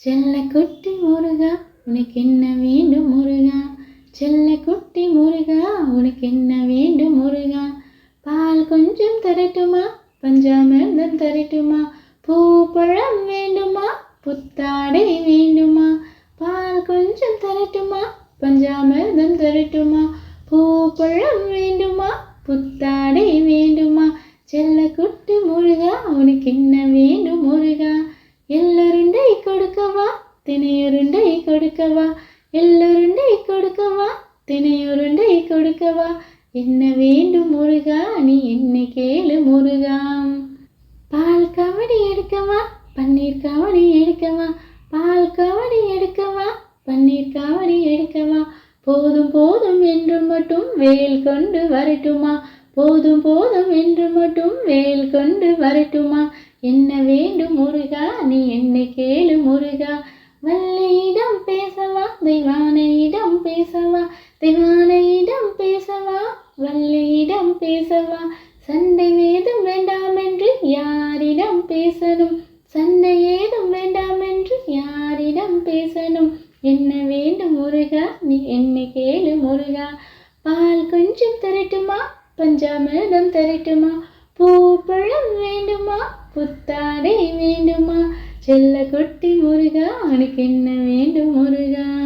செல்ல குட்டி முருகா உனக்கு என்ன வேண்டும் முருகா? செல்ல குட்டி முருகா உனக்கு என்ன வேண்டும் முருகா? பால் கொஞ்சம் தரட்டுமா? பஞ்சாமிர்தம் தரட்டுமா? பூ பழம் வேண்டுமா? புத்தாடை வேண்டுமா? பால் கொஞ்சம் தரட்டுமா? பஞ்சாமிர்தம் தரட்டுமா? பூ பழம் வேண்டுமா? புத்தாடை வேண்டுமா? செல்ல குட்டி முருகா உனக்கு என்ன வேண்டும் முருகா? தினையுருண்டை கொடுக்கவா? எல்லருண்டை கொடுக்கவா? தினையுருண்டை கொடுக்கவா? என்ன வேண்டும் முருகா? நீ என்னை கேளு முருகா. பால் கவடி எடுக்கவா? பன்னீர் கவடி எடுக்கவா? பால் கவடி எடுக்கவா? பன்னீர் கவடி எடுக்கவா? போதும் போதும் என்று மட்டும் வேல் கொண்டு வரட்டுமா? போதும் போதும் என்று மட்டும் வேல் கொண்டு வரட்டுமா? என்ன வேண்டும் முருகா? நீ என்னை கேளு முருகா. பேசவா? தெய்வானையிடம் பேசவா? வள்ளியிடம் பேசவா? சண்டை ஏதும் வேண்டாம் என்று யாரிடம் பேசணும்? சண்டை ஏதும் வேண்டாம் என்று யாரிடம் பேசணும்? என்ன வேண்டும் முருகா? நீ என்னை கேளு முருகா. பால் கொஞ்சம் தரட்டுமா? பஞ்சாமிர்தம் தரட்டுமா? பூ பழம் வேண்டுமா? புத்தாடை வேண்டுமா? செல்ல குட்டி முருகா உனக்கு என்ன வேண்டும் முருகா?